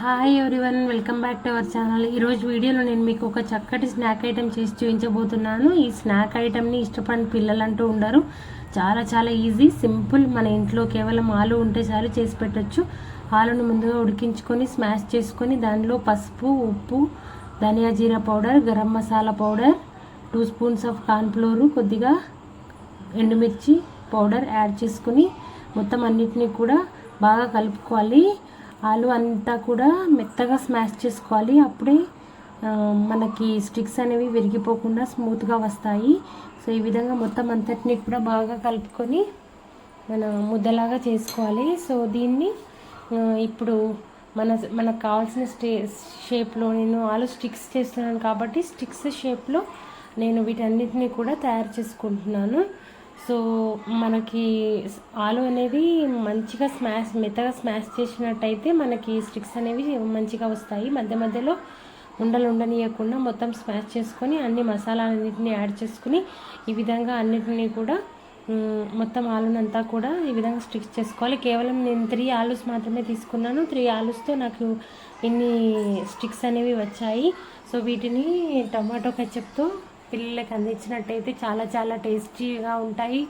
Hi everyone welcome back to our channel ఈరోజు వీడియోలో నేను మీకు ఒక చక్కటి స్నాక్ ఐటెం చేసి చూపించబోతున్నాను. ఈ స్నాక్ ఐటెంని ఇష్టపడిన పిల్లలు అంటూ ఉండరు. చాలా చాలా ఈజీ సింపుల్ మన ఇంట్లో కేవలం ఆలు ఉంటే చాలు చేసి పెట్టచ్చు. ఆలును ముందుగా ఉడికించుకొని స్మాష్ చేసుకొని దానిలో పసుపు ఉప్పు ధనియా జీరా powder garam masala powder two spoons of cornflour కొద్దిగా ఎండుమిర్చి పౌడర్ యాడ్ చేసుకుని మొత్తం అన్నిటినీ కూడా బాగా కలుపుకోవాలి. ఆలు అంతా కూడా మెత్తగా స్మాష్ చేసుకోవాలి. అప్పుడే మనకి స్టిక్స్ అనేవి విరిగిపోకుండా స్మూత్గా వస్తాయి. సో ఈ విధంగా మొత్తం అంతటిని కూడా బాగా కలుపుకొని మన ముద్దలాగా చేసుకోవాలి. సో దీన్ని ఇప్పుడు మన మనకు కావాల్సిన స్టే షేప్లో నేను ఆలు స్టిక్స్ చేస్తున్నాను కాబట్టి స్టిక్స్ షేప్లో నేను వీటన్నిటిని కూడా తయారు చేసుకుంటున్నాను. సో మనకి ఆలు అనేది మంచిగా స్మాష్ మెత్తగా స్మాష్ చేసినట్టయితే మనకి స్టిక్స్ అనేవి మంచిగా వస్తాయి. మధ్య మధ్యలో ఉండలు ఉండనీయకుండా మొత్తం స్మాష్ చేసుకొని అన్ని మసాలాలన్నింటినీ యాడ్ చేసుకుని ఈ విధంగా అన్నిటినీ కూడా మొత్తం ఆలునంతా కూడా ఈ విధంగా స్టిక్స్ చేసుకోవాలి. కేవలం నేను త్రీ ఆలూస్ మాత్రమే తీసుకున్నాను. త్రీ ఆలూస్తో నాకు ఇన్ని స్టిక్స్ అనేవి వచ్చాయి. సో వీటిని టమాటో కచ్చప్తో పిల్లలకి అందించినట్టయితే చాలా చాలా టేస్టీగా ఉంటాయి.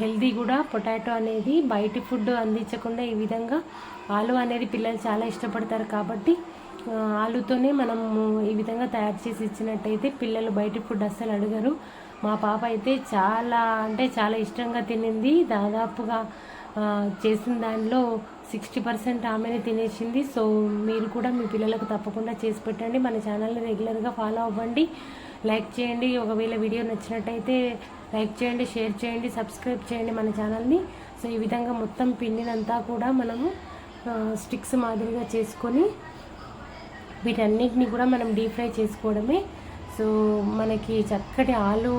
హెల్దీ కూడా. పొటాటో అనేది బయటి ఫుడ్ అందించకుండా ఈ విధంగా ఆలు అనేది పిల్లలు చాలా ఇష్టపడతారు కాబట్టి ఆలుతోనే మనము ఈ విధంగా తయారు చేసి ఇచ్చినట్టయితే పిల్లలు బయటి ఫుడ్ అస్సలు అడగరు. మా పాప అయితే చాలా అంటే చాలా ఇష్టంగా తినింది. దాదాపుగా చేసిన దానిలో సిక్స్టీ పర్సెంట్ ఆమెనే తినేసింది. సో మీరు కూడా మీ పిల్లలకు తప్పకుండా చేసి పెట్టండి. మన ఛానల్ని రెగ్యులర్గా ఫాలో అవ్వండి. లైక్ చేయండి. ఒకవేళ వీడియో నచ్చినట్టయితే లైక్ చేయండి షేర్ చేయండి సబ్స్క్రైబ్ చేయండి మన ఛానల్ని. సో ఈ విధంగా మొత్తం పిండినంతా కూడా మనము స్టిక్స్ మాదిరిగా చేసుకొని వీటన్నిటిని కూడా మనం డీప్ ఫ్రై చేసుకోవడమే. సో మనకి చక్కటి ఆలు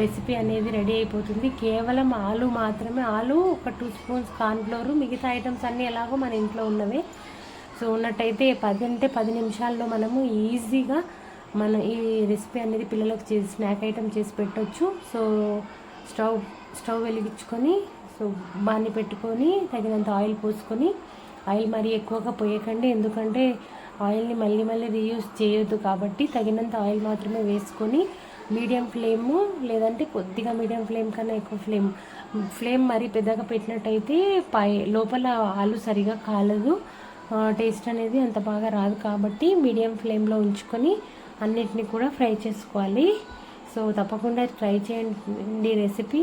రెసిపీ అనేది రెడీ అయిపోతుంది. కేవలం ఆలు మాత్రమే. ఆలు ఒక టూ స్పూన్స్ కార్న్ఫ్లోర్ మిగతా ఐటమ్స్ అన్నీ ఎలాగో మన ఇంట్లో ఉన్నవే. సో ఉన్నట్టయితే పది అంటే పది నిమిషాల్లో మనము ఈజీగా మన ఈ రెసిపీ అనేది పిల్లలకు చేసి స్నాక్ ఐటెం చేసి పెట్టవచ్చు సో స్టవ్ స్టవ్ వెలిగించుకొని సో బాన్ని పెట్టుకొని తగినంత ఆయిల్ పోసుకొని ఆయిల్ మరీ ఎక్కువగా పోయకండి. ఎందుకంటే ఆయిల్ని మళ్ళీ మళ్ళీ రీయూజ్ చేయొద్దు కాబట్టి తగినంత ఆయిల్ మాత్రమే వేసుకొని మీడియం ఫ్లేమ్ లేదంటే కొద్దిగా మీడియం ఫ్లేమ్ కన్నా ఎక్కువ ఫ్లేమ్ ఫ్లేమ్ మరీ పెద్దగా పెట్టినట్టయితే పై లోపల ఆలు సరిగా కాలదు. టేస్ట్ అనేది అంత బాగా రాదు కాబట్టి మీడియం ఫ్లేమ్లో ఉంచుకొని అన్నిటిని కూడా ఫ్రై చేసుకోవాలి. సో తప్పకుండా ట్రై చేయండి రెసిపీ.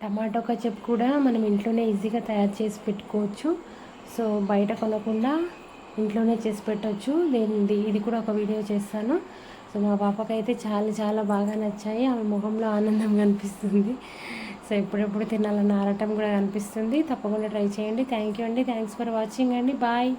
టమాటో కచప్ కూడా మనం ఇంట్లోనే ఈజీగా తయారు చేసి పెట్టుకోవచ్చు. సో బయట కొనకుండా ఇంట్లోనే చేసి పెట్టవచ్చు నేను ఇది కూడా ఒక వీడియో చేస్తాను. సో మా పాపకైతే చాలా చాలా బాగా నచ్చాయి. ఆమె ముఖంలో ఆనందం కనిపిస్తుంది. సో ఎప్పుడెప్పుడు తినాలన్న ఆరటం కూడా కనిపిస్తుంది. తప్పకుండా ట్రై చేయండి. థ్యాంక్ యూ అండి. థ్యాంక్స్ ఫర్ వాచింగ్ అండి. బాయ్.